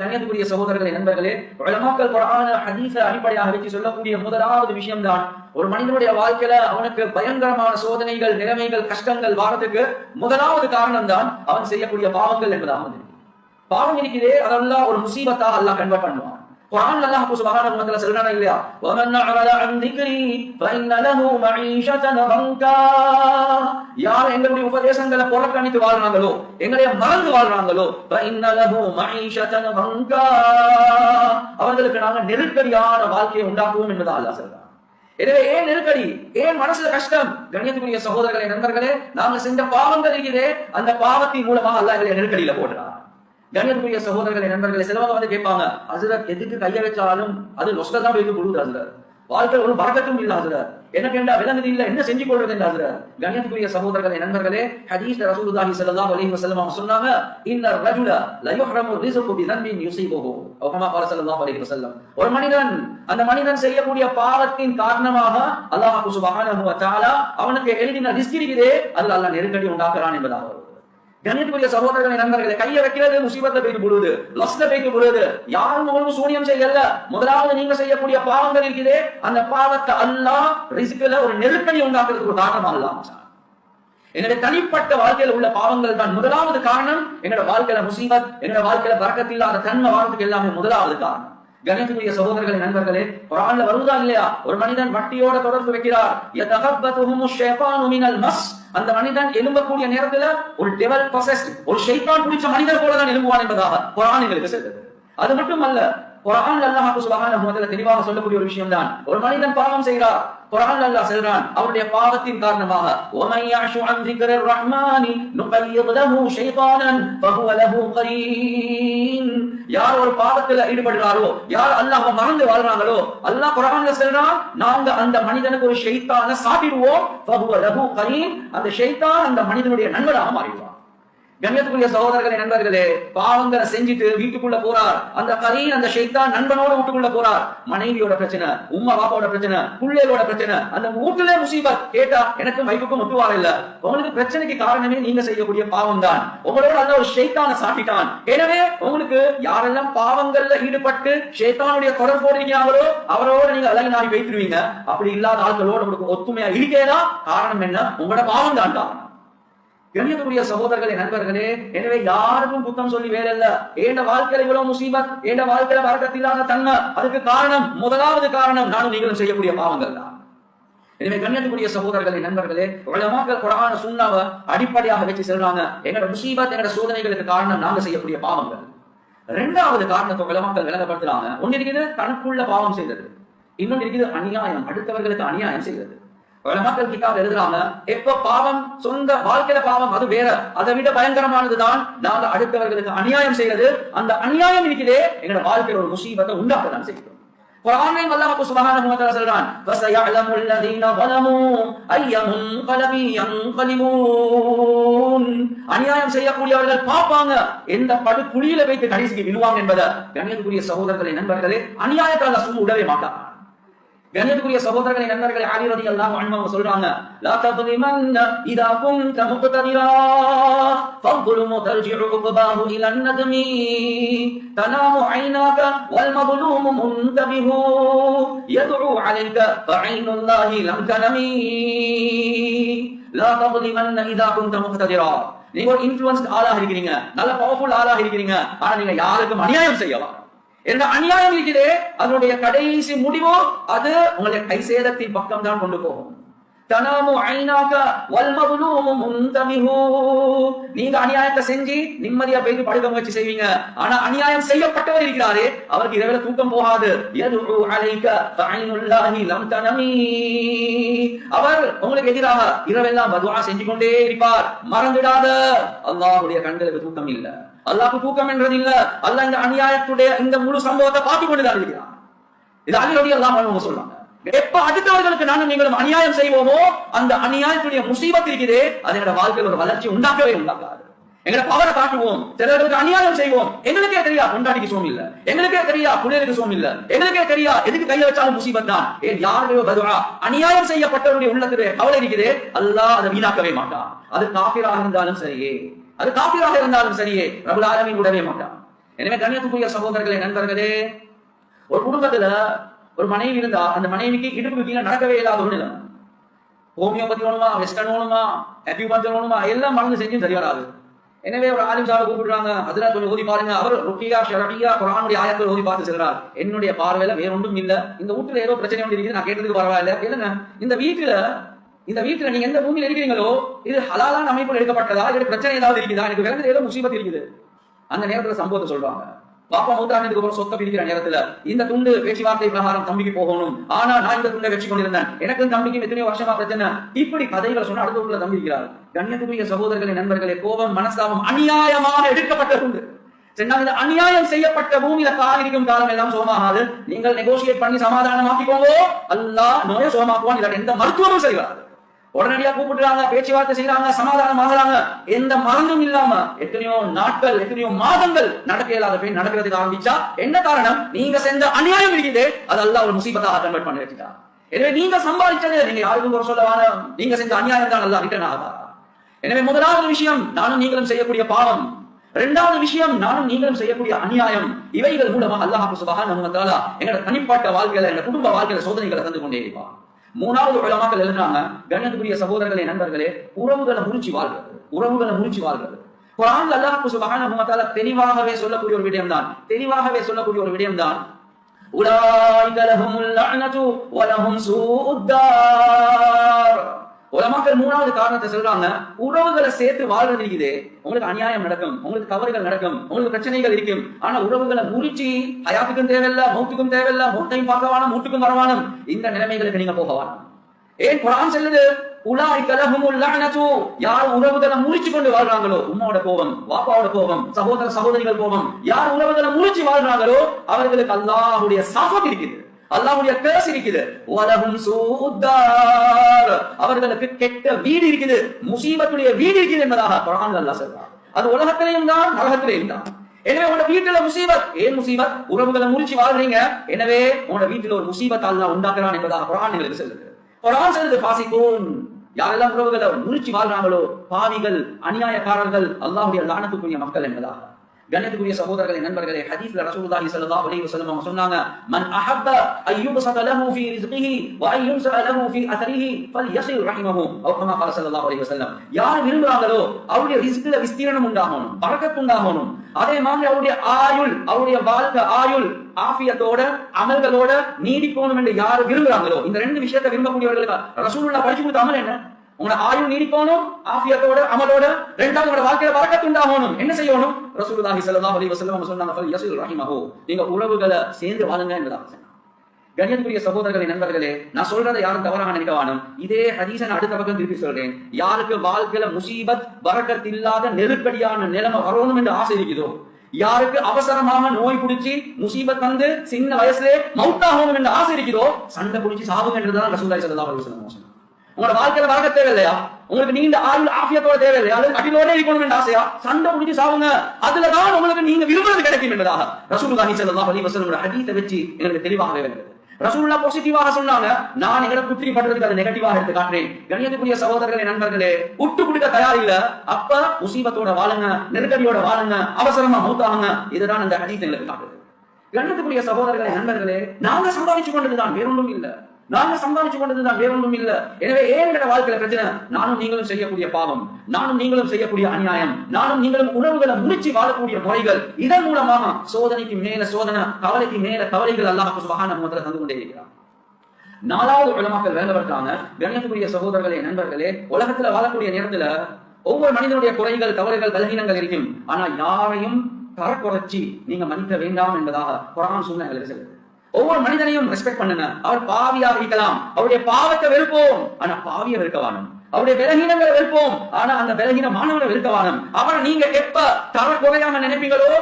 கண்ணியத்துக்குரிய சகோதரர்களே நண்பர்களே வளமாக்கல் குரான ஹதீஸ அடிப்படையாக வச்சு சொல்லக்கூடிய முதலாவது விஷயம்தான் ஒரு மனிதனுடைய வாழ்க்கையில அவனுக்கு பயங்கரமான சோதனைகள் நிலைமைகள் கஷ்டங்கள் வாரத்துக்கு முதலாவது காரணம் தான் அவன் செய்யக்கூடிய பாவங்கள் என்பதாக பாவம் இருக்கிறதே அதெல்லாம் ஒரு முசீபத்தா அல்லாஹ் கன்வெர்ட் பண்ணுவான். குர்ஆன் அல்லாஹ் சுப்ஹானஹு வ தஆலா சொல்றானா இல்லையா வமன் அஅரத அன் திக்ரி ஃபஇன்ன லஹு மஈஷத்தன் பங்கா யார் எங்களுடைய உபதேசங்களை புறக்கணித்து வாழ்றாங்களோ எங்களை மறந்து வாழ்றாங்களோ ஃபஇன்ன லஹு மஈஷத்தன் பங்கா அவர்களுக்கு நாங்க நெருக்கடியான வாழ்க்கையை உண்டாக்குவோம் என்பதா அல்லாஹ் சொல்றான் எனவே ஏன் நெருக்கடி? ஏன் மனசுல கஷ்டம்? கண்ணியத்துக்குரிய சகோதரர்களே நண்பர்களே நாங்க செஞ்ச பாவங்கள் இருக்கிறே அந்த பாவத்தின் மூலமாக அல்லாஹ் எங்களை நெருக்கடியில போடுறான் கண்ணியத்துக்குரிய சகோதரர்களே நண்பர்களே சிலவங்க வந்து கேட்பாங்க ஹசரத் எதுக்கு கைய வச்சாலும் அது லொஸ்க தான் போய் கொடுக்குது ஹசரத் வாழ்க்கையில் ஒரு பறக்கத்தும் இல்ல ஹசரத் என்ன கேண்டா விளங்குது இல்ல என்ன செஞ்சு கொள்றது இல்ல ஹசரத் கண்ணியத்துக்குரிய சகோதரர்களே நண்பர்களே ஹதீஸ் ரசூலுல்லாஹி ஸல்லல்லாஹு அலைஹி வஸல்லம் அவங்க சொன்னாங்க இன்ன ரஜுல ல யுஹ்ரமு ரிஸ்கு பி தன்பின் யுஸீபுஹு அவ் கமா قال ஸல்லல்லாஹு அலைஹி வஸல்லம் ஒரு மனிதன் அந்த மனிதன் செய்யக்கூடிய பாவத்தின் காரணமாக அல்லாஹ் சுப்ஹானஹு வ தஆலா அவனுக்கு எழுதின ரிஸ்க் இருக்குதே அதுல அல்லாஹ் நெருக்கடி உண்டாக்குறான் என்பதாக வருது கணியத்துக்குரிய சகோதரர்களை நண்பர்களை கையை வைக்கிறது முசீபத்தை பெய்து விடுவது லொஸ்ல பெய்து விடுவது யாரும் உங்களுக்கு சூனியம் செய்யல. முதலாவது நீங்க செய்யக்கூடிய பாவங்கள் இருக்குதே அந்த பாவத்தை அல்லாஹ் ரிசிக்கல ஒரு நெருக்கடி உண்டாக்குறதுக்கு ஒரு காரணமா அல்லாம் என்னுடைய தனிப்பட்ட வாழ்க்கையில உள்ள பாவங்கள் தான் முதலாவது காரணம். என்னோட வாழ்க்கையில முசீபத் என்னோட வாழ்க்கையில பறக்கத்தில்லாத தன்மை வாழ்க்கைக்கு எல்லாமே முதலாவது காரணம். கணியத்துக்குரிய சகோதரர்களே நண்பர்களே குரான்ல வருவதா இல்லையா? ஒரு மனிதன் வட்டியோட தொடர்பு வைக்கிறார். மஸ். அந்த மனிதன் எழும்பக்கூடிய நேரத்துல ஒரு டெவல் பொசஸ் ஒரு ஷைத்தான் பிடிச்ச மனிதர் போல தான் எழும்புவான் என்பதாக குரான் எங்களுக்கு அது மட்டும் அல்ல குரான் அல்லாஹ் சுப்ஹானஹு வ தஆலா தெளிவாக சொல்லக்கூடிய ஒரு விஷயம் தான் ஒரு மனிதன் பாவம் செய்கிறார் குரான் அல்லாஹ் சொல்றான் அவருடைய பாவத்தின் காரணமாக وَمَن يَعْشُ عَن ذِكْرِ الرَّحْمَنِ نُقَيِّضْ لَهُ شَيْطَانًا فَهُوَ لَهُ قَرِينٌ யார் ஒரு பாவத்துல ஈடுபடுறாரோ யார் அல்லாஹ் மறந்து வாழ்றாங்களோ அல்லாஹ் குரான்ல சொல்றான் நாங்க அந்த மனிதனுக்கு ஒரு ஷைத்தான சாட்டிடுவோம் فَهُوَ لَهُ قَرِينٌ அந்த ஷைத்தான் அந்த மனிதனுடைய நண்பராக மாறிடுவான் கண்ணியத்துக்குரிய சகோதரர்களே நண்பர்களே பாவங்களை செஞ்சுட்டு வீட்டுக்குள்ள போறார். அந்த கரீன் அந்த ஷெய்தான் நண்பனோட வீட்டுக்குள்ள போறார். மனைவியோட பிரச்சனை உம்மா பாப்பாவோட பிரச்சனை பிள்ளைகளோட பிரச்சனை அந்த வீட்டுல முசீபத். கேட்டா எனக்கும் வைப்புக்கும் ஒத்துவார இல்ல உங்களுக்கு பிரச்சனைக்கு காரணமே நீங்க செய்யக்கூடிய பாவம் தான் உங்களோட அந்த ஒரு ஷெய்தான சாட்டிட்டான் எனவே உங்களுக்கு யாரெல்லாம் பாவங்கள்ல ஈடுபட்டு ஷைத்தானுடைய தொடர்போடு இருக்கிறாங்களோ அவரோட நீங்க அழகு நாடி வைத்துருவீங்க. அப்படி இல்லாத ஆட்களோட உங்களுக்கு ஒத்துமையா இருக்கேதான் காரணம் என்ன? உங்களோட பாவம் தான் காரணம் கண்ணியத்துக்குரிய சகோதரர்களே நண்பர்களே எனவே யாருக்கும் குத்தம் சொல்லி வேற இல்ல ஏண்ட வாழ்க்கையில இவ்வளவு முசீபத் ஏண்ட வாழ்க்கையில வரக்கத்தில்லாத தன்மை? அதுக்கு காரணம் முதலாவது காரணம் நானும் நீங்களும் செய்யக்கூடிய பாவங்கள் தான். எனவே கண்ணியத்துக்குரிய சகோதரர்களே நண்பர்களே உலமாக்கள் குரான சுண்ணாவை அடிப்படையாக வச்சு செல்றாங்க. எங்களோட முசீபத் எங்களோட சோதனைகளுக்கு காரணம் நாங்க செய்யக்கூடிய பாவங்கள். இரண்டாவது காரணத்தை உலமாக்கள் விளங்கப்படுத்துறாங்க. ஒன்னு இருக்குது தனக்குள்ள பாவம் செய்தது. இன்னொன்று இருக்குது அநியாயம். அடுத்தவர்களுக்கு அநியாயம் செய்தது. மக்கள் கிட்டாப் எழுதுறாங்க எப்ப பாவம் சொந்த வாழ்க்கையில பாவம் அது வேற அதை விட பயங்கரமானதுதான் நாங்க அடுத்தவர்களுக்கு அநியாயம் செய்யறது அந்த அநியாயம் இருக்கிறதே எங்களோட வாழ்க்கையில ஒரு முசீபத்தை உண்டாக்க தான் செய்கிறோம் குர்ஆனை அல்லாஹ் சுப்ஹானஹு வ தஆலா சொல்றான் ஃபஸயஅலமு அல்லதீன ظلموا ஐய முன்கலபி யன்கலிமூன் அநியாயம் செய்யக்கூடியவர்கள் பாப்பாங்க எந்த படு குழியில வைத்து கடைசிக்கு விழுவாங்க என்பதை கண்ணியத்துக்குரிய சகோதரர்களே நண்பர்களே அநியாயத்தால் சும்மா விடவே மாட்டாங்க கண்ணியத்துக்குரிய சகோதரர்களை நண்பர்களை ஆரியரதி எல்லாம் அன்பாங்க சொல்றாங்க லா ததுமிமன்ன இதா குந்த முக்தரிரா ஃபல்துலுமு தர்ஜிஉ உக்பாஹு இலன் நஜமி தனாமு ஐனாக வல் மதுலூமு எதுரு யதுஉ அலைக ஃபஐனுல்லாஹி லம் தனமி லா ததுமிமன்ன இதா குந்த முக்தரிரா நீங்க ஒரு இன்ஃப்ளூயன்ஸ்ட் ஆளாக இருக்கிறீங்க நல்ல பவர்ஃபுல் ஆளாக இருக்கிறீங்க ஆனா நீங்க யாருக்கும் அநியாயம் செய்யலாம் என்ற அநியாயம் இருக்கிறே அதனுடைய கடைசி முடிவோ அது உங்களுடைய கை சேதத்தின் பக்கம் தான் கொண்டு போகும். தனாமு ஐநாக வல்மதுலூமு முந்தமிஹு. நீங்க அநியாயத்தை செஞ்சு நிம்மதியா போயிட்டு படுக்க முயற்சி செய்வீங்க. ஆனா அநியாயம் செய்யப்பட்டவர் இருக்கிறாரே அவருக்கு இரவில தூக்கம் போகாது. யதுஉ அலைக ஃபஐனுல்லாஹி லம் தனமி. அவர் உங்களுக்கு எதிராக இரவெல்லாம் பதுவா செஞ்சு கொண்டே இருப்பார். மறந்துடாத. அல்லாஹ்வுடைய கண்களுக்கு தூக்கம் இல்லை. அல்லாஹ்க்கு தூக்கம் என்றது இல்ல அல்லாஹ் இந்த அநியாயத்துடைய இந்த முழு சம்பவத்தை பார்த்து கொண்டுதான் இருக்கிறார் இது அலிரடி அல்லாஹ் சொல்றாங்க. எப்ப அடுத்தவர்களுக்கு நானும் நீங்களும் அநியாயம் செய்வோமோ அந்த அநியாயத்துடைய முசீபத் இருக்குது அது எங்களோட வாழ்க்கையில் ஒரு வளர்ச்சி உண்டாக்கவே உண்டாக்காது. எங்களை பவரை காட்டுவோம். சிலர்களுக்கு அநியாயம் செய்வோம். எங்களுக்கே தெரியா கொண்டாடிக்கு சோம் இல்ல? எங்களுக்கே தெரியா புள்ளியருக்கு சோம் இல்ல? எங்களுக்கே தெரியா எதுக்கு கையில வச்சாலும் முசீபத் தான்? ஏன் யாருடைய பதுவா அநியாயம் செய்யப்பட்டவருடைய உள்ளத்திலே கவலை இருக்குதே. அல்லாஹ் அதை வீணாக்கவே மாட்டான். அது காபிராக இருந்தாலும் சரியே. அது காபிராக இருந்தாலும் சரியே ரபுல் ஆலமின் விடவே மாட்டான் எனவே கண்ணியத்துக்குரிய சகோதரர்களே நண்பர்களே ஒரு குடும்பத்துல ஒரு மனைவி இருந்தா அந்த மனைவிக்கு இடுப்பு கீழே நடக்கவே இல்லாத ஒரு நிலம். ஹோமியோபதி வேணுமா வெஸ்டர்ன் வேணுமா அக்யூபஞ்சர் வேணுமா எல்லாம் மருந்து செஞ்சும் சரி வராது. எனவே ஒரு ஆலிம் சாவை கூப்பிடுறாங்க அதுல கொஞ்சம் ஓதி பாருங்க. அவர் ருக்கியா ஷரடியா குரானுடைய ஆயத்தில் ஓதி பார்த்து செல்றார். என்னுடைய பார்வையில வேற ஒன்றும் இல்ல. இந்த வீட்டுல ஏதோ பிரச்சனை ஒன்று இருக்குது நான் கேட்டதுக்கு பரவாயில்ல. இல்லைங்க இந்த வீட்டுல இந்த வீட்டுல நீங்க எந்த பூமியில் இருக்கிறீங்களோ இது ஹலாலான அமைப்பில் எடுக்கப்பட்டதா? இது பிரச்சனை ஏதாவது இருக்குதா? எனக்கு விளங்குது ஏதோ முசீபத் இருக்குது. அந்த நேரத்துல சம்பவத்தை சொல்றாங்க. பாப்பா மூத்தானதுக்கு அப்புறம் சொத்தை பிரிக்கிற நேரத்துல இந்த துண்டு பேச்சுவார்த்தை பிரகாரம் தம்பிக்கு போகணும். ஆனா நான் இந்த துண்டை வச்சு கொண்டிருந்தேன். எனக்கும் தம்பிக்கும் எத்தனையோ வருஷமா பிரச்சனை. இப்படி கதைகளை சொன்னா அடுத்த உள்ள தம்பி இருக்கிறார். கண்ணியத்துக்குரிய சகோதரர்களே நண்பர்களே கோபம் மனஸ்தாபம் அநியாயமாக எடுக்கப்பட்ட துண்டு இந்த அநியாயம் செய்யப்பட்ட பூமியில கால் காலம் எல்லாம் சோமாகாது. நீங்கள் நெகோசியேட் பண்ணி சமாதானமாக்கிக்கோங்க. அல்லாஹ் நோயை சோமாக்குவான். இல்லாட்டி எந்த மருத்துவமும் செய்வார் உடனடியா கூப்பிடுறாங்க பேச்சுவார்த்தை செய்யறாங்க சமாதானம் ஆகுறாங்க. எந்த மருந்தும் இல்லாம எத்தனையோ நாட்கள் எத்தனையோ மாதங்கள் நடக்க இயலாத போய் நடக்கிறதுக்கு ஆரம்பிச்சா என்ன காரணம்? நீங்க செஞ்ச அநியாயம் இருக்குது. அது அல்லாஹ் ஒரு முசீபத்தாக கன்வெர்ட் பண்ணி வச்சுட்டா. எனவே நீங்க சம்பாதிச்சது நீங்க யாருக்கும் குறை சொல்ல நீங்க செஞ்ச அநியாயம் தான் நல்லா ரிட்டர்ன் ஆகா எனவே முதலாவது விஷயம் நானும் நீங்களும் செய்யக்கூடிய பாவம். இரண்டாவது விஷயம் நானும் நீங்களும் செய்யக்கூடிய அநியாயம். இவைகள் மூலமா அல்லாஹ் சுபஹானஹு நம்ம எங்களோட தனிப்பட்ட வாழ்க்கையில எங்க குடும்ப வாழ்க்கையில சோதனைகளை தந்து கொண்டே இருப்பான். மூணாவது உலமாக்கள் எழுதுறாங்க கண்ணத்துக்குரிய சகோதரர்களே நண்பர்களே உறவுகளை முறிச்சு வாழ்றது உறவுகளை முறிச்சு வாழ்றது குரான் அல்லாஹ் சுபஹான வ தெளிவாகவே சொல்லக்கூடிய ஒரு விடயம் தான் தெளிவாகவே சொல்லக்கூடிய ஒரு விடயம் தான் உலாயிக லஹுமுல் லஅனது வ உலமாக்கள் மூணாவது காரணத்தை சொல்றாங்க உறவுகளை சேர்த்து வாழ்றது இருக்குது. உங்களுக்கு அநியாயம் நடக்கும் உங்களுக்கு தவறுகள் நடக்கும் உங்களுக்கு பிரச்சனைகள் இருக்கும். ஆனா உறவுகளை முறிச்சு அயாத்துக்கும் தேவையில்ல மூத்துக்கும் தேவையில்ல மூட்டையும் பார்க்க மூட்டுக்கும் வரவானும் இந்த நிலைமைகளுக்கு நீங்க போக ஏன் குரான் சொல்லுது? உலாய் கலஹமுல் லஅனது யார் உறவுகளை முறிச்சு கொண்டு வாழ்றாங்களோ உம்மாவோட கோபம் வாப்பாவோட கோபம் சகோதர சகோதரிகள் கோபம் யார் உறவுகளை முறிச்சு வாழ்றாங்களோ அவர்களுக்கு அல்லாஹுடைய சாபம் இருக்குது. அல்லாஹுடைய கேஸ் இருக்குது. உலகம் சூத்தார் அவர்களுக்கு கெட்ட வீடு இருக்குது. முசீபத்துடைய வீடு இருக்குது என்பதாக குரான் அல்லாஹ் சொல்றான். அது உலகத்திலேயும் தான் நரகத்திலேயும் தான். எனவே உங்களோட வீட்டுல முசீபத் ஏன் முசீபத்? உறவுகளை முறிச்சு வாழ்றீங்க. எனவே உங்களோட வீட்டுல ஒரு முசீபத் தான் உண்டாக்குறான் என்பதாக குரான் எங்களுக்கு சொல்லுது. குரான் சொல்லுது பாசிக்கூன் யாரெல்லாம் உறவுகளை முறிச்சு வாழ்றாங்களோ பாவிகள் அநியாயக்காரர்கள் அல்லாஹ்வுடைய லானத்துக்குரிய மக்கள் என்பதாக. கண்ணியத்துக்குரிய சகோதரர்களே நண்பர்களே ஹதீஸ்ல ரசூலுல்லாஹி ஸல்லல்லாஹு அலைஹி வஸல்லம் அவங்க சொன்னாங்க மன் அஹப்ப அய்யுபஸத லஹு ஃபீ ரிஸ்கிஹி வ அய்யுன்ஸ லஹு ஃபீ அத்ரிஹி ஃபல்யஸில் ரஹிமஹு அவ் கமா قال ஸல்லல்லாஹு அலைஹி வஸல்லம் யார் விரும்புறாங்களோ அவருடைய ரிஸ்க்ல விஸ்தீரணம் உண்டாகணும் பரக்கத் உண்டாகணும் அதே மாதிரி அவருடைய ஆயுள் அவருடைய வாழ்க்கை ஆயுள் ஆஃபியத்தோட அமல்களோட நீடிக்கணும் என்று யார் விரும்புறாங்களோ இந்த ரெண்டு விஷயத்தை விரும்பக்கூடியவர்களுக்கு ரசூலுல்லாஹ் படிச்சு கொடுத்த அமல் என்ன உங்களோட ஆயுள் நீடிக்கணும் ஆஃபியத்தோட அமலோட ரெண்டாவது உங்களோட வாழ்க்கையில வரக்கத்து உண்டாகணும் என்ன செய்யணும்? ரசூலுல்லாஹி ஸல்லல்லாஹு அலைஹி வஸல்லம் அவங்க சொன்னாங்க ஃபல் யஸில் ரஹிமஹு. நீங்க உறவுகளை சேர்ந்து வாழுங்க என்பதாக சொன்னாங்க. கண்ணியத்துக்குரிய சகோதரர்களே நண்பர்களே நான் சொல்றதை யாரும் தவறாக நினைக்க வேணும் இதே ஹதீஸை நான் அடுத்த பக்கம் திருப்பி சொல்றேன். யாருக்கு வாழ்க்கையில முசீபத் வரக்கத்து இல்லாத நெருக்கடியான நிலைமை வரணும் என்று ஆசை இருக்குதோ? யாருக்கு அவசரமாக நோய் பிடிச்சி முசீபத் வந்து சின்ன வயசுல மவுத்தாகணும் என்று ஆசை இருக்குதோ? சண்டை பிடிச்சி சாவுங்க ரசூலாய் ரசூலுல்லாஹி அலுவலம் சொன்னாங்க. உங்களோட வாழ்க்கையில வளர்க்க தேவையில்லையா? உங்களுக்கு நீண்ட ஆயுள் ஆஃபியத்தோட தேவையில்லையா? அல்லது கட்டிலோட இருக்கணும் என்ற ஆசையா? சண்டை முடிஞ்சு சாவுங்க. அதுலதான் உங்களுக்கு நீங்க விரும்புறது கிடைக்கும் என்பதாக ரசூலுல்லாஹி ஸல்லல்லாஹு அலைஹி வஸல்லம் ஹதீஸை வச்சு எனக்கு தெளிவாக வருது ரசூல்லா பாசிட்டிவாக சொன்னாங்க. நான் எங்களை குத்திரி பண்றதுக்கு அதை நெகட்டிவாக எடுத்து காட்டுறேன். கணியத்துக்குரிய சகோதரர்களே நண்பர்களே விட்டு கொடுக்க தயார் இல்ல அப்ப முசீபத்தோட வாழுங்க நெருக்கடியோட வாழுங்க அவசரமா மூத்தாங்க இதுதான் அந்த ஹதீஸ் எங்களுக்கு காட்டுது. கணியத்துக்குரிய சகோதரர்களே நண்பர்களே நாங்க சம்பாதிச்சு கொண்டதுதான். வேறொன்றும் இல்ல. நாங்க சம்பாதிச்சு கொண்டதுதான் வேறொன்றும் இல்ல. எனவே ஏன் வாழ்க்கையில பிரச்சனை? நானும் நீங்களும் செய்யக்கூடிய பாவம். நானும் நீங்களும் செய்யக்கூடிய அநியாயம். நானும் நீங்களும் உணவுகளை முடிச்சு வாழக்கூடிய முறைகள். இதன் மூலமாக சோதனைக்கு மேல சோதனை கவலைக்கு மேல கவலைகள் அல்லாஹ் சுபகான முதல்ல தந்து கொண்டே இருக்கிறான் நாலாவது உலமாக்கள் வேண்டப்பட்டாங்க கண்ணியத்துக்குரிய சகோதரர்களே நண்பர்களே உலகத்துல வாழக்கூடிய நேரத்துல ஒவ்வொரு மனிதனுடைய குறைகள் தவறுகள் பலகீனங்கள் இருக்கும். ஆனா யாரையும் தரக்குறைச்சி நீங்க மன்னிக்க வேண்டாம் என்பதாக குரான் சூழ்நிலை எங்களுக்கு சொல்லுது. ஒவ்வொரு மனிதனையும் ரெஸ்பெக்ட் பண்ணுங்க. அவர் பாவியாக இருக்கலாம். அவருடைய பாவத்தை வெறுப்போம். ஆனா பாவிய வெறுக்கவானும் அவருடைய பலகீனங்களை வெறுப்போம். ஆனா அந்த பலகீன மாணவனை வெறுக்க வேணும். அவரை நீங்க எப்ப தரக்குறையாக நினைப்பீங்களோ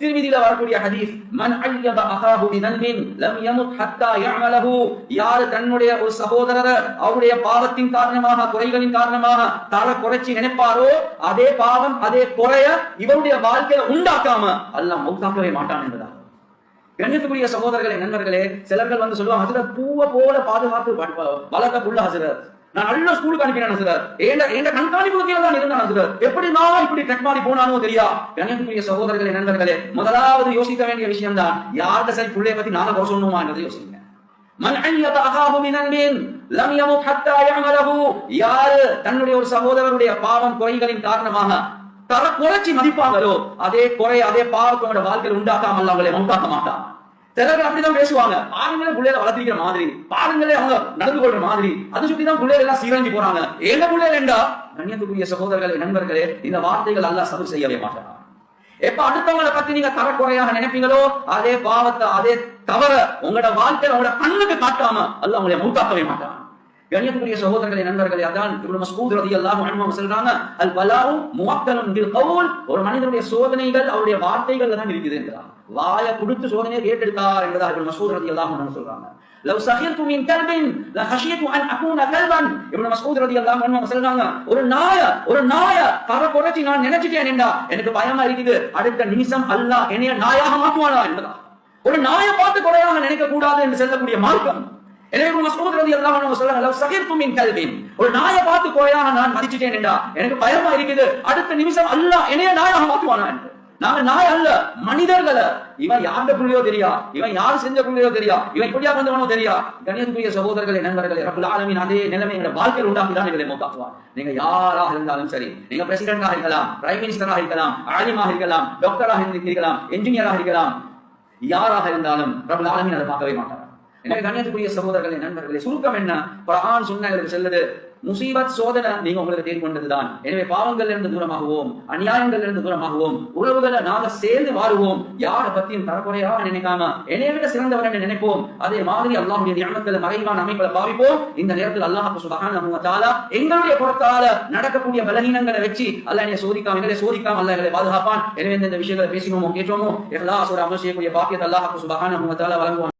திருமதியில வரக்கூடிய ஹதீஸ் மன் அய்யப அஹாஹு பிதன்பின் லம் யமுத் ஹத்தா யஅமலஹு. யார் தன்னுடைய ஒரு சகோதரர் அவருடைய பாவத்தின் காரணமாக குறைகளின் காரணமாக தர குறைச்சி நினைப்பாரோ அதே பாவம் அதே குறைய இவருடைய வாழ்க்கையில உண்டாக்காம அல்லாஹ் மௌத்தாக்கவே மாட்டான் என்பதா? கண்ணியத்துக்குரிய சகோதரர்களே நண்பர்களே சிலர்கள் வந்து சொல்லுவாங்க ஹசரத் பூவை போல பாதுகாத்து வளர்க்க புள்ள ஹசரத். நான் நல்ல ஸ்கூலுக்கு அனுப்பினேன் சார் ஏண்ட ஏண்ட கண்காணிப்பு கீழே தான் இருந்தான் சார் எப்படி நான் இப்படி ட்ரெக் மாறி போனானோ தெரியா? கண்ணியத்துக்குரிய சகோதரர்களே நண்பர்களே முதலாவது யோசிக்க வேண்டிய விஷயம் தான் யார்கிட்ட சரி பிள்ளைய பத்தி நானும் குறை சொல்லணுமா என்றதை யோசிங்க. மன் அன்யத அகாஹு மின் லம் யமுத் ஹத்தா யஅமலஹு. யார் தன்னுடைய ஒரு சகோதரருடைய பாவம் குறைகளின் காரணமாக தர குறைச்சி மதிப்பாங்களோ அதே குறை அதே பாவத்தோட வாழ்க்கையில் உண்டாக்காமல் அவங்களை உண்டாக்க மாட்டான். சிலர் அப்படிதான் பேசுவாங்க. பாருங்களே பிள்ளைகளை வளர்த்திக்கிற மாதிரி. பாருங்களே அவங்க நடந்து கொள்ற மாதிரி. அது சுத்தி தான் பிள்ளைகள் எல்லாம் சீரஞ்சி போறாங்க. எங்க பிள்ளைகள் என்றா? கண்ணியத்துக்குரிய சகோதரர்களே நண்பர்களே இந்த வார்த்தைகள் எல்லாம் சபர் செய்யவே மாட்டான். எப்ப அடுத்தவங்களை பத்தி நீங்க தரக்குறையாக நினைப்பீங்களோ அதே பாவத்தை அதே தவற உங்களோட வாழ்க்கையில உங்களோட கண்ணுக்கு காட்டாம அல்ல உங்களை மூத்தாக்கவே மாட்டான். கண்ணியத்துக்குரிய சகோதரர்களே நண்பர்களே அதான் இப்னு ரதி அல்லாஹ் அன்ஹு சொல்றாங்க அல் பலாஉ முவக்கலும் பில் கவுல் ஒரு மனிதனுடைய சோதனைகள் அவருடைய வார்த்தைகள் தான் இருக்குது என்றார் வாய கொடுத்து சோதனையை கேட்டெடுத்தார் என்பதா இவ்வளவு மஸ்ஊத் ரலியல்லாஹு அன்ஹு சொல்றாங்க. லவ் சஹிர்து மின் கல்பின் லஹஷியது அன் அகூன கல்பன். இப்னு மஸ்ஊத் ரலியல்லாஹு அன்ஹு சொல்றாங்க ஒரு நாய ஒரு நாய தர குறைச்சி நான் நினைச்சிட்டேன் என்றா எனக்கு பயமா இருக்குது. அடுத்த நிமிஷம் அல்லாஹ் என்னைய நாயாக மாற்றுவானா என்பதா? ஒரு நாயை பார்த்து குறையாக நினைக்க கூடாது என்று சொல்லக்கூடிய மார்க்கம். எனவே இப்னு மஸ்ஊத் ரலியல்லாஹு அன்ஹு சொல்றாங்க லவ் மின் ஒரு நாயை பார்த்து போயா நான் மதிச்சிட்டேன் என்றா? எனக்கு பயமா இருக்குது. அடுத்த நிமிஷம் அல்லாஹ் என்னைய நாயாக மாற்றுவானா நாங்க நாய் அல்ல மனிதர்கள. இவன் யார்ட புள்ளியோ தெரியா? இவன் யார் செஞ்ச புள்ளியோ தெரியா? இவன் இப்படியா வந்தவனோ தெரியா? கணியத்துக்குரிய சகோதரர்களே நண்பர்களே ரப்புல் ஆலமின் அதே நிலைமை எங்க வாழ்க்கையில் உண்டாக்கிதான் எங்களை மௌத்தாக்குவார் நீங்க யாராக இருந்தாலும் சரி நீங்க பிரசிடண்டாக இருக்கலாம் பிரைம் மினிஸ்டராக இருக்கலாம் ஆலிமாக இருக்கலாம் டாக்டராக இருக்கலாம் என்ஜினியராக இருக்கலாம். யாராக இருந்தாலும் ரப்புல் ஆலமின் அதை பார்க்கவே மாட்டார்? எனவே கண்ணியத்துக்குரிய சகோதரர்களே நண்பர்களே சுருக்கம் என்ன? குரான் சொன்னங்களுக்கு செல்லுது முசீபத் சோதனை நீங்க உங்களுக்கு தேடி கொண்டதுதான். எனவே பாவங்கள்ல இருந்து தூரமாகவும் அநியாயங்கள்ல இருந்து தூரமாகவும் உறவுகளை நாங்க சேர்ந்து வாழுவோம் யாரை பத்தியும் தரக்குறையா நினைக்காம என்னை விட சிறந்தவர் என்று நினைப்போம். அதே மாதிரி அல்லாஹுடைய நியமத்தில் மறைவான அமைப்புகளை பாவிப்போம். இந்த நேரத்தில் அல்லாஹ் சுபஹானஹு எங்களுடைய புறத்தால நடக்கக்கூடிய பலகீனங்களை வச்சு அல்லாஹ் என்னை சோதிக்காம எங்களை சோதிக்காம அல்ல எங்களை பாதுகாப்பான். எனவே இந்த விஷயங்களை பேசினோமோ கேட்டோமோ எல்லா அமல் செய்யக்கூடிய பாக்கியத்தை அல்லாஹ் சுபகான வ வழங்குவான்.